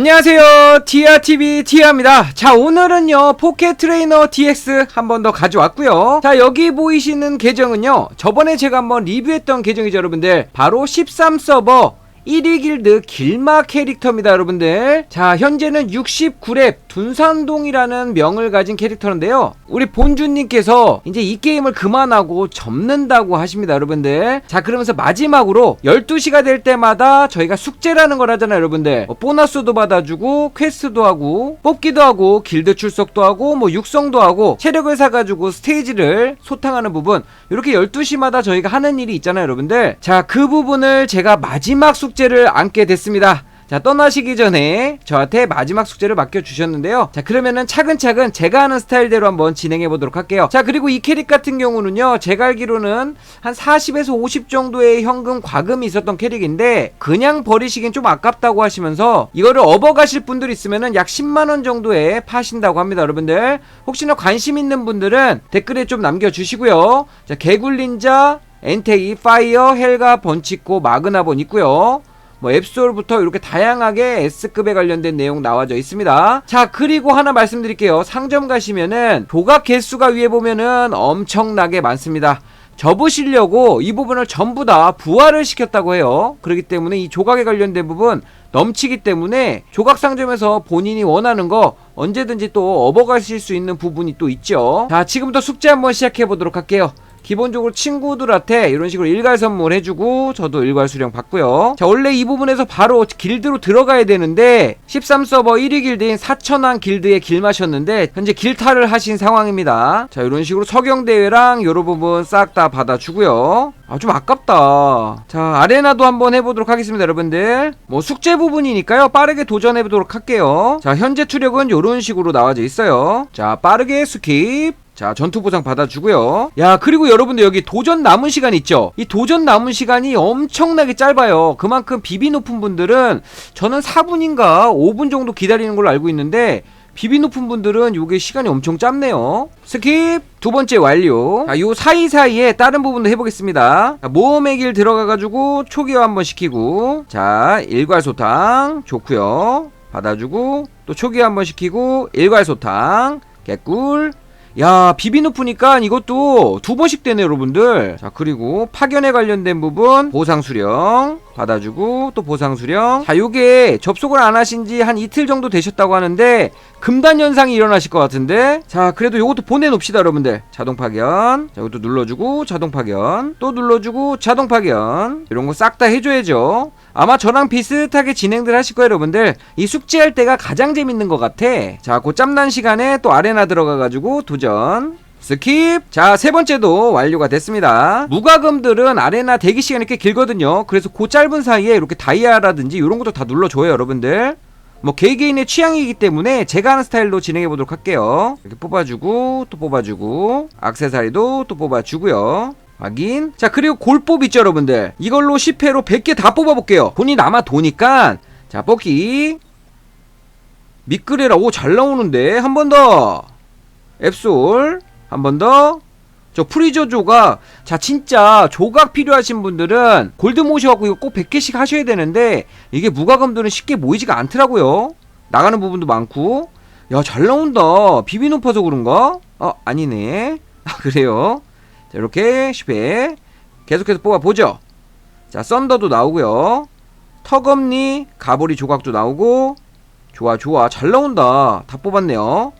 안녕하세요. 티아TV 티아입니다. 자 오늘은요 포켓 트레이너 DX 한 번 더 가져왔고요. 자 여기 보이시는 계정은요 저번에 제가 한번 리뷰했던 계정이죠 여러분들. 바로 13서버 1위 길드 길마 캐릭터입니다 여러분들. 자 현재는 69렙 둔산동이라는 명을 가진 캐릭터인데요. 우리 본주님께서 이제 이 게임을 그만하고 접는다고 하십니다 여러분들. 자 그러면서 마지막으로 12시가 될 때마다 저희가 숙제라는 걸 하잖아요 여러분들. 뭐 보너스도 받아주고 퀘스트도 하고 뽑기도 하고 길드 출석도 하고 뭐 육성도 하고 체력을 사가지고 스테이지를 소탕하는 부분 이렇게 12시마다 저희가 하는 일이 있잖아요 여러분들. 자 그 부분을 제가 마지막 숙제 를 안게 됐습니다. 자 떠나시기 전에 저한테 마지막 숙제를 맡겨주셨는데요. 자 그러면은 차근차근 제가 하는 스타일대로 한번 진행해 보도록 할게요. 자 그리고 이 캐릭 같은 경우는요 제가 알기로는 한 40에서 50 정도의 현금 과금이 있었던 캐릭인데 그냥 버리시긴 좀 아깝다고 하시면서 이거를 업어 가실 분들 있으면은 약 10만원 정도에 파신다고 합니다 여러분들. 혹시나 관심 있는 분들은 댓글에 좀 남겨주시고요. 자 개굴린자 엔테이 파이어 헬가 번치코 마그나본 있고요 뭐 앱스토어부터 이렇게 다양하게 S급에 관련된 내용 나와져 있습니다. 자, 그리고 하나 말씀드릴게요. 상점 가시면은 조각 개수가 위에 보면은 엄청나게 많습니다. 접으시려고 이 부분을 전부 다 부활을 시켰다고 해요. 그렇기 때문에 이 조각에 관련된 부분 넘치기 때문에 조각 상점에서 본인이 원하는 거 언제든지 또 업어가실 수 있는 부분이 또 있죠. 자, 지금부터 숙제 한번 시작해 보도록 할게요. 기본적으로 친구들한테 이런 식으로 일괄 선물 해주고 저도 일괄 수령 받고요. 자 원래 이 부분에서 바로 길드로 들어가야 되는데 13서버 1위 길드인 사천왕 길드에 길마셨는데 현재 길탈을 하신 상황입니다. 자 이런 식으로 서경대회랑 요런 부분 싹 다 받아주고요. 아 좀 아깝다. 자 아레나도 한번 해보도록 하겠습니다 여러분들. 뭐 숙제 부분이니까요. 빠르게 도전해보도록 할게요. 자 현재 투력은 요런 식으로 나와져 있어요. 자 빠르게 스킵 자 전투 보상 받아주고요. 야 그리고 여러분들 여기 도전 남은 시간 있죠? 이 도전 남은 시간이 엄청나게 짧아요. 그만큼 비비 높은 분들은 저는 4분인가 5분 정도 기다리는 걸로 알고 있는데 비비 높은 분들은 요게 시간이 엄청 짧네요. 스킵! 두 번째 완료. 자, 요 사이사이에 다른 부분도 해보겠습니다. 자, 모험의 길 들어가가지고 초기화 한번 시키고. 자 일괄소탕. 좋고요. 받아주고 또 초기화 한번 시키고 일괄소탕. 개꿀 야 비비 높으니까 이것도 두 번씩 되네 여러분들. 자 그리고 파견에 관련된 부분 보상 수령 받아주고 또 보상 수령. 자 요게 접속을 안 하신 지 한 이틀 정도 되셨다고 하는데 금단 현상이 일어나실 것 같은데? 자 그래도 요것도 보내놓읍시다 여러분들. 자동 파견. 자 이것도 눌러주고 자동 파견. 또 눌러주고 자동 파견. 이런 거 싹 다 해줘야죠. 아마 저랑 비슷하게 진행들 하실 거예요 여러분들. 이 숙제할 때가 가장 재밌는 것 같아. 자그 짬난 시간에 또 아레나 들어가가지고 도전 스킵. 자 세 번째도 완료가 됐습니다. 무과금들은 아레나 대기 시간이 꽤 길거든요. 그래서 그 짧은 사이에 이렇게 다이아라든지 이런 것도 다 눌러줘요 여러분들. 뭐 개개인의 취향이기 때문에 제가 하는 스타일로 진행해 보도록 할게요. 이렇게 뽑아주고 또 뽑아주고 악세사리도 또 뽑아주고요. 확인. 자 그리고 골법 있죠 여러분들. 이걸로 10회로 100개 다 뽑아볼게요. 돈이 남아 도니까. 자 뽑기. 미끄레라. 오 잘 나오는데. 한 번 더. 앱솔 한 번 더. 저 프리저 조각. 자, 진짜 조각 필요하신 분들은 골드 모셔갖고 이거 꼭 100개씩 하셔야 되는데 이게 무과금들은 쉽게 모이지가 않더라고요. 나가는 부분도 많고. 야, 잘 나온다. 비비 높아서 그런가? 어, 아니네. 아, 그래요. 자, 이렇게 10회. 계속해서 뽑아보죠. 자, 썬더도 나오고요. 턱없니 가보리 조각도 나오고. 좋아, 좋아. 잘 나온다. 다 뽑았네요.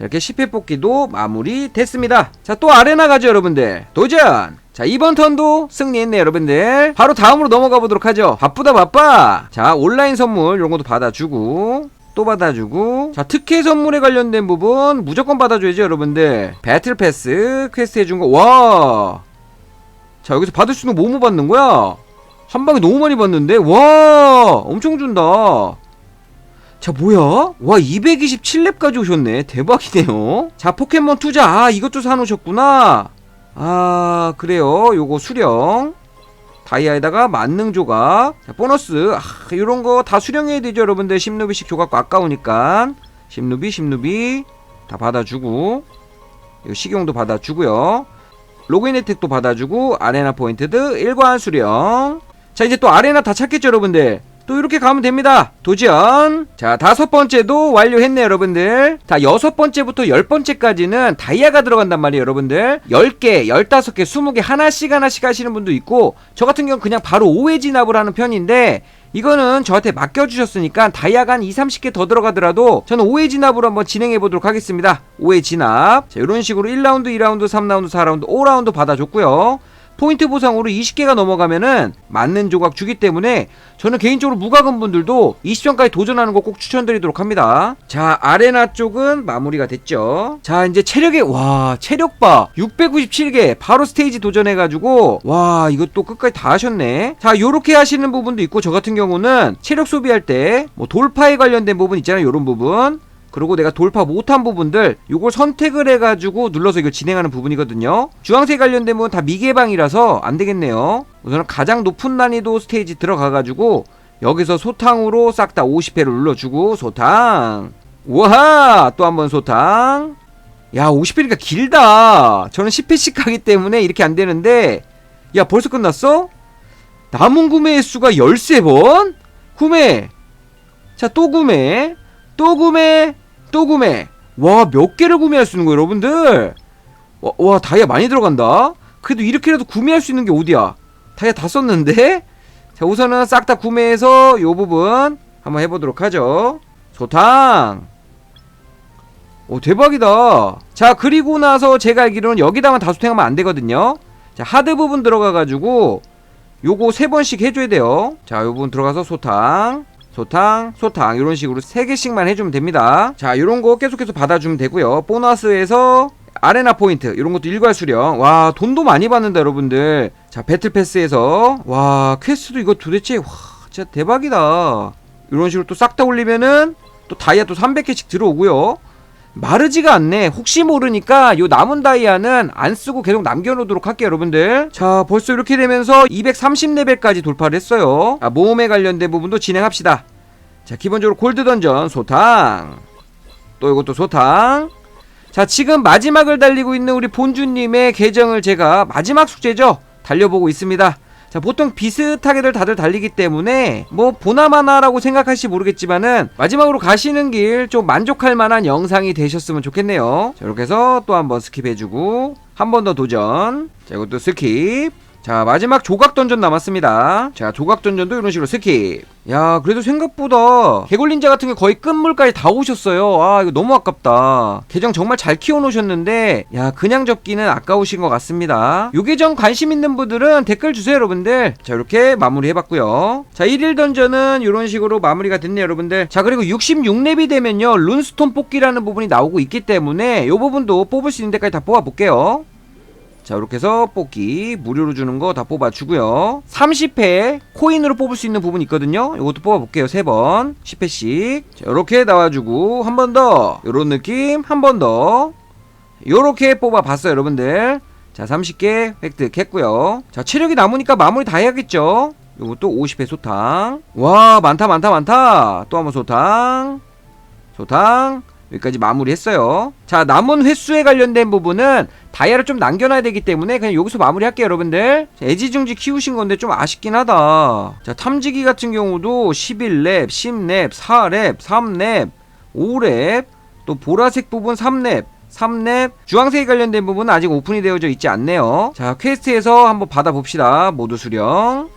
자, 이렇게 10회 뽑기도 마무리 됐습니다. 자, 또 아레나 가죠, 여러분들. 도전! 자, 이번 턴도 승리했네, 여러분들. 바로 다음으로 넘어가 보도록 하죠. 바쁘다, 바빠! 자, 온라인 선물, 이런 것도 받아주고. 또 받아주고 자 특혜 선물에 관련된 부분 무조건 받아줘야죠 여러분들 배틀 패스 퀘스트 해준 거와자 여기서 받을 수 있는 거 뭐뭐 받는 거야 한 방에 너무 많이 받는데 와 엄청 준다 자 뭐야? 와 227렙까지 오셨네. 대박이네요. 자 포켓몬 투자. 아 이것도 사놓으셨구나. 아 그래요. 요거 수령. 다이아에다가 만능 조각. 자 보너스. 아 요런거 다 수령해야 되죠 여러분들. 10루비씩 조각 아까우니까. 10루비 10루비. 다 받아주고. 식용도 받아주고요. 로그인 혜택도 받아주고 아레나 포인트드 일관 수령. 자 이제 또 아레나 다 찾겠죠 여러분들 또 이렇게 가면 됩니다. 도전. 자, 다섯 번째도 완료했네요, 여러분들. 자, 여섯 번째부터 열 번째까지는 다이아가 들어간단 말이에요, 여러분들. 10개, 15개, 20개 하나씩 하나씩 하시는 분도 있고, 저 같은 경우는 그냥 바로 5회 진압을 하는 편인데, 이거는 저한테 맡겨주셨으니까 다이아가 한 2, 30개 더 들어가더라도 저는 5회 진압으로 한번 진행해 보도록 하겠습니다. 5회 진압. 자, 이런 식으로 1라운드, 2라운드, 3라운드, 4라운드, 5라운드 받아줬고요. 포인트 보상으로 20개가 넘어가면은 맞는 조각 주기 때문에 저는 개인적으로 무과금 분들도 20점까지 도전하는 거 꼭 추천드리도록 합니다. 자, 아레나 쪽은 마무리가 됐죠. 자, 이제 체력에 와, 체력 봐. 697개 바로 스테이지 도전해 가지고 와, 이것도 끝까지 다 하셨네. 자, 요렇게 하시는 부분도 있고 저 같은 경우는 체력 소비할 때 뭐 돌파에 관련된 부분 있잖아요. 요런 부분. 그리고 내가 돌파 못한 부분들 요걸 선택을 해가지고 눌러서 이걸 진행하는 부분이거든요. 주황색 관련된 부분 다 미개방이라서 안되겠네요. 우선 가장 높은 난이도 스테이지 들어가가지고 여기서 소탕으로 싹 다 50회를 눌러주고 소탕. 우와! 또 한 번 소탕. 야 50회니까 길다. 저는 10회씩 가기 때문에 이렇게 안되는데. 야 벌써 끝났어? 남은 구매 횟수가 13번? 구매. 자 또 구매. 또 구매 또 구매. 와 몇 개를 구매할 수 있는 거예요 여러분들? 와, 와 다이아 많이 들어간다. 그래도 이렇게라도 구매할 수 있는 게 어디야? 다이아 다 썼는데? 자 우선은 싹 다 구매해서 요 부분 한번 해보도록 하죠. 소탕. 오 대박이다. 자 그리고 나서 제가 알기로는 여기다만 다소탱하면 안 되거든요. 자 하드 부분 들어가가지고 요거 세 번씩 해줘야 돼요. 자 요 부분 들어가서 소탕 소탕, 소탕 이런 식으로 세 개씩만 해주면 됩니다. 자, 이런 거 계속해서 받아주면 되고요. 보너스에서 아레나 포인트 이런 것도 일괄 수령. 와, 돈도 많이 받는다 여러분들. 자, 배틀 패스에서 와, 퀘스트도 이거 도대체 와, 진짜 대박이다. 이런 식으로 또 싹 다 올리면은 또 다이아 또 300개씩 들어오고요. 마르지가 않네. 혹시 모르니까 요 남은 다이아는 안 쓰고 계속 남겨놓도록 할게요, 여러분들. 자, 벌써 이렇게 되면서 230레벨까지 돌파를 했어요. 아, 모험에 관련된 부분도 진행합시다. 자, 기본적으로 골드 던전 소탕. 또 이것도 소탕. 자, 지금 마지막을 달리고 있는 우리 본주님의 계정을 제가 마지막 숙제죠. 달려보고 있습니다. 자, 보통 비슷하게들 다들 달리기 때문에 뭐 보나마나라고 생각할지 모르겠지만은 마지막으로 가시는 길 좀 만족할 만한 영상이 되셨으면 좋겠네요. 자, 이렇게 해서 또 한번 스킵해주고 한 번 더 도전. 자, 이것도 스킵. 자, 마지막 조각 던전 남았습니다. 자, 조각 던전도 이런 식으로 스킵. 야, 그래도 생각보다 개굴린자 같은 게 거의 끝물까지 다 오셨어요. 아, 이거 너무 아깝다. 계정 정말 잘 키워놓으셨는데, 야, 그냥 접기는 아까우신 것 같습니다. 요 계정 관심 있는 분들은 댓글 주세요, 여러분들. 자, 이렇게 마무리 해봤고요. 자, 1일 던전은 이런 식으로 마무리가 됐네요, 여러분들. 자, 그리고 66렙이 되면요, 룬스톤 뽑기라는 부분이 나오고 있기 때문에 요 부분도 뽑을 수 있는 데까지 다 뽑아볼게요. 자 이렇게 해서 뽑기 무료로 주는 거 다 뽑아주고요. 30회 코인으로 뽑을 수 있는 부분 있거든요. 이것도 뽑아볼게요. 3번. 10회씩. 자 이렇게 나와주고 한 번 더. 요런 느낌. 한 번 더. 요렇게 뽑아봤어요 여러분들. 자 30개 획득했고요. 자 체력이 남으니까 마무리 다 해야겠죠? 요것도 50회 소탕. 와 많다 많다 많다. 또 한 번 소탕. 소탕 여기까지 마무리했어요. 자, 남은 횟수에 관련된 부분은 다이아를 좀 남겨놔야 되기 때문에 그냥 여기서 마무리할게요, 여러분들. 자, 애지중지 키우신 건데 좀 아쉽긴 하다. 자, 탐지기 같은 경우도 11렙, 10렙, 4렙, 3렙, 5렙, 또 보라색 부분 3렙, 3렙, 주황색에 관련된 부분은 아직 오픈이 되어져 있지 않네요. 자, 퀘스트에서 한번 받아봅시다. 모두 수령.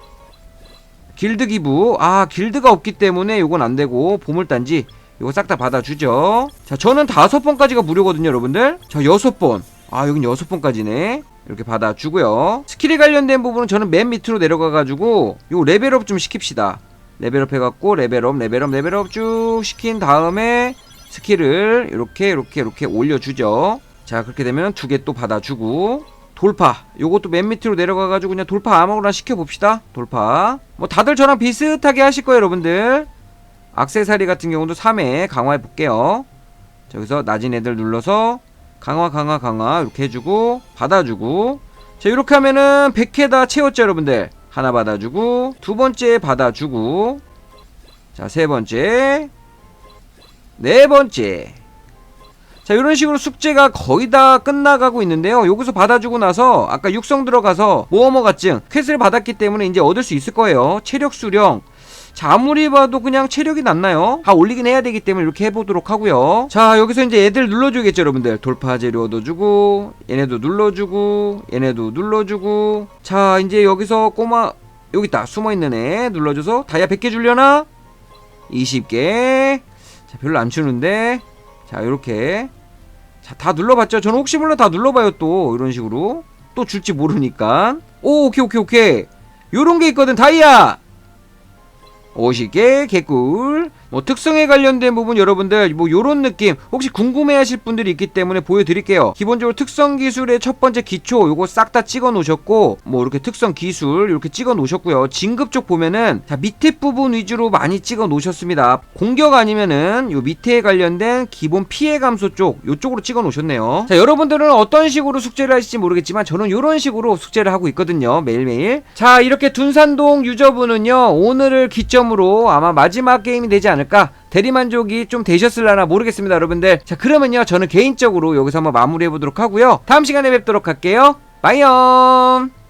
길드 기부. 아, 길드가 없기 때문에 요건 안 되고, 보물단지. 이거 싹 다 받아주죠. 자, 저는 다섯 번까지가 무료거든요, 여러분들. 자, 여섯 번. 아, 여긴 여섯 번까지네. 이렇게 받아주고요. 스킬에 관련된 부분은 저는 맨 밑으로 내려가가지고 요 레벨업 좀 시킵시다. 레벨업 해갖고 레벨업, 레벨업, 레벨업 쭉 시킨 다음에 스킬을 이렇게 이렇게 이렇게 올려주죠. 자, 그렇게 되면 두 개 또 받아주고 돌파. 요것도 맨 밑으로 내려가가지고 그냥 돌파 아무거나 시켜봅시다. 돌파. 뭐 다들 저랑 비슷하게 하실 거예요, 여러분들. 악세사리 같은 경우도 3회 강화해 볼게요. 자, 여기서 낮은 애들 눌러서 강화 강화 강화 이렇게 해주고 받아주고. 자 이렇게 하면은 100회 다 채웠죠 여러분들? 하나 받아주고 두 번째 받아주고. 자 세 번째. 네 번째. 자 이런 식으로 숙제가 거의 다 끝나가고 있는데요. 여기서 받아주고 나서 아까 육성 들어가서 모어머 가증 퀘스를 받았기 때문에 이제 얻을 수 있을 거예요. 체력 수령 자 아무리 봐도 그냥 체력이 낮나요? 다 올리긴 해야 되기 때문에 이렇게 해보도록 하고요. 자 여기서 이제 애들 눌러주겠죠 여러분들. 돌파 재료 얻어주고 얘네도 눌러주고 얘네도 눌러주고. 자 이제 여기서 꼬마 여기 있다. 숨어있는 애 눌러줘서 다이아 100개 줄려나? 20개. 자 별로 안 주는데. 자 요렇게. 자 다 눌러봤죠? 저는 혹시 몰라 다 눌러봐요 또. 이런 식으로. 또 줄지 모르니까. 오 오케이 오케이 오케이. 요런 게 있거든 다이아 50개 개꿀 뭐 특성에 관련된 부분 여러분들 뭐 요런 느낌 혹시 궁금해하실 분들이 있기 때문에 보여드릴게요. 기본적으로 특성 기술의 첫 번째 기초 요거 싹 다 찍어 놓으셨고 뭐 이렇게 특성 기술 이렇게 찍어 놓으셨고요. 진급 쪽 보면은 자 밑에 부분 위주로 많이 찍어 놓으셨습니다. 공격 아니면은 요 밑에 관련된 기본 피해 감소 쪽 요쪽으로 찍어 놓으셨네요. 자 여러분들은 어떤 식으로 숙제를 하실지 모르겠지만 저는 요런 식으로 숙제를 하고 있거든요 매일매일. 자 이렇게 둔산동 유저분은요 오늘을 기점으로 아마 마지막 게임이 되지 않을까 대리만족이 좀 되셨을라나 모르겠습니다 여러분들. 자 그러면요 저는 개인적으로 여기서 한번 마무리해 보도록 하고요. 다음 시간에 뵙도록 할게요. 빠이염